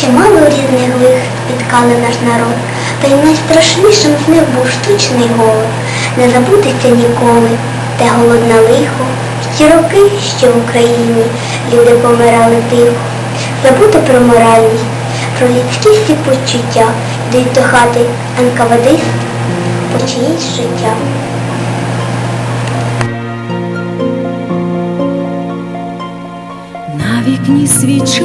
Чимало різних лих спіткали наш народ, та й найстрашнішим з них був штучний голод. Не забудеться ніколи, те голодне лихо, в ті роки, що в Україні люди помирали тихо. Забути про моральність, про людські всі почуття, йдуть до хати НКВДист по чиїсь життя. На вікні свіча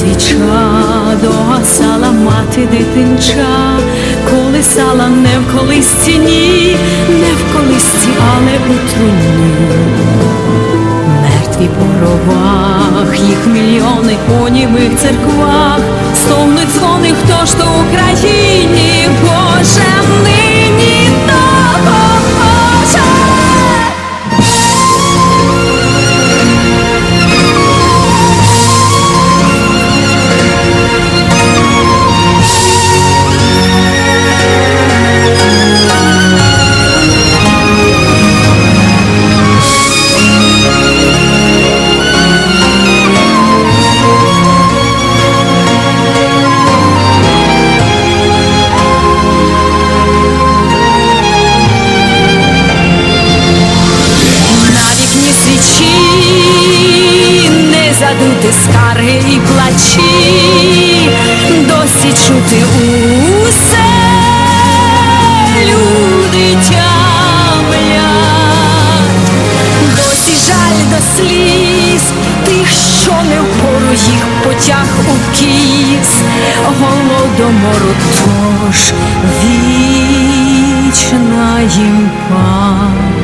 Свіча догасала мати дитинча, колисала не в колисці, ні, не в колисці, але у труні. Мертві по гробах, їх мільйони у німих церквах, стогнуть дзвони, хто ж то Україні, Боже, нині не задути скарги і плачі, досі чути усе. Люди тямлять, досі жаль до сліз тих, що не впору їх потяг у кіс, голодомору тож вічна їм пам'ять.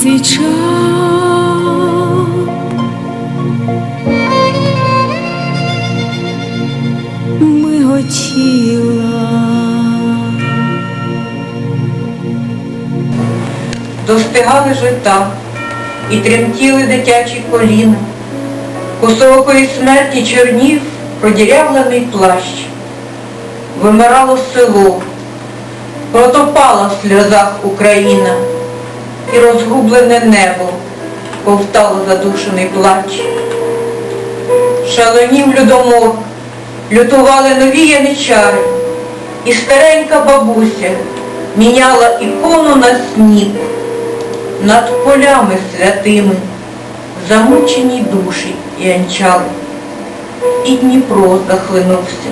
Свіча. Миготіла. достигали жита і тремтіли дитячі коліна. Косоокої смерті чорнів продірявлений плащ. Вимирало село, протопала в сльозах Україна, і розгублене небо ковтало задушений плач. Шаленів людомор, лютували нові яничари, і старенька бабуся міняла ікону на сніп над полями святими, замучені душі янчали. І Дніпро захлинувся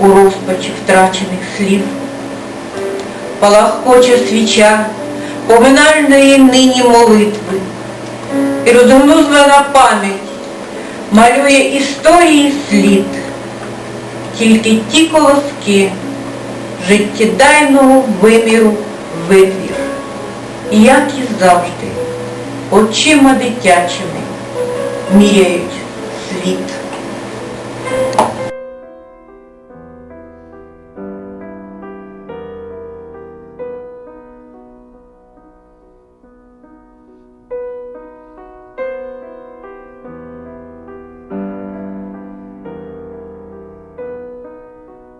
у розпачі втрачених слів. Палахкоче свіча поминальної нині молитви, і розгнузлена пам'ять малює історії слід. Тільки ті колоски життєдайного виміру витвір. І як і завжди, очима дитячими міряють світ.